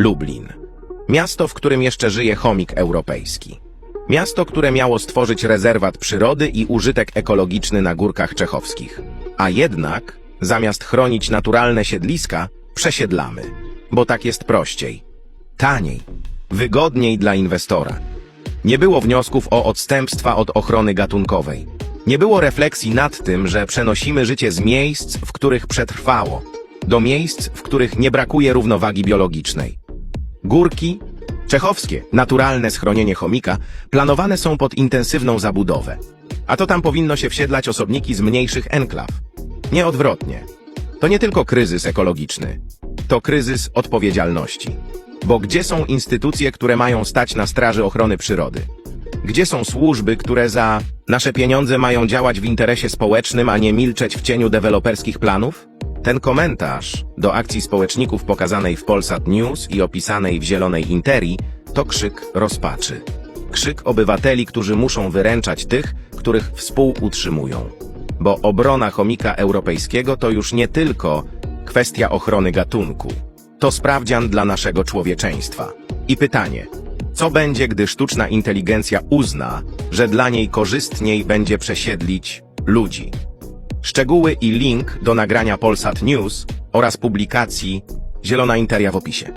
Lublin. Miasto, w którym jeszcze żyje chomik europejski. Miasto, które miało stworzyć rezerwat przyrody i użytek ekologiczny na górkach czechowskich. A jednak, zamiast chronić naturalne siedliska, przesiedlamy. Bo tak jest prościej. Taniej. Wygodniej dla inwestora. Nie było wniosków o odstępstwa od ochrony gatunkowej. Nie było refleksji nad tym, że przenosimy życie z miejsc, w których przetrwało, do miejsc, w których nie brakuje równowagi biologicznej. Górki, czechowskie, naturalne schronienie chomika, planowane są pod intensywną zabudowę. A to tam powinno się wsiedlać osobniki z mniejszych enklaw. Nie odwrotnie. To nie tylko kryzys ekologiczny, to kryzys odpowiedzialności. Bo gdzie są instytucje, które mają stać na straży ochrony przyrody? Gdzie są służby, które za nasze pieniądze mają działać w interesie społecznym, a nie milczeć w cieniu deweloperskich planów? Ten komentarz do akcji społeczników pokazanej w Polsat News i opisanej w Zielonej Interii to krzyk rozpaczy. Krzyk obywateli, którzy muszą wyręczać tych, których współutrzymują. Bo obrona chomika europejskiego to już nie tylko kwestia ochrony gatunku. To sprawdzian dla naszego człowieczeństwa. I pytanie, co będzie, gdy sztuczna inteligencja uzna, że dla niej korzystniej będzie przesiedlić ludzi? Szczegóły i link do nagrania Polsat News oraz publikacji Zielona Interia w opisie.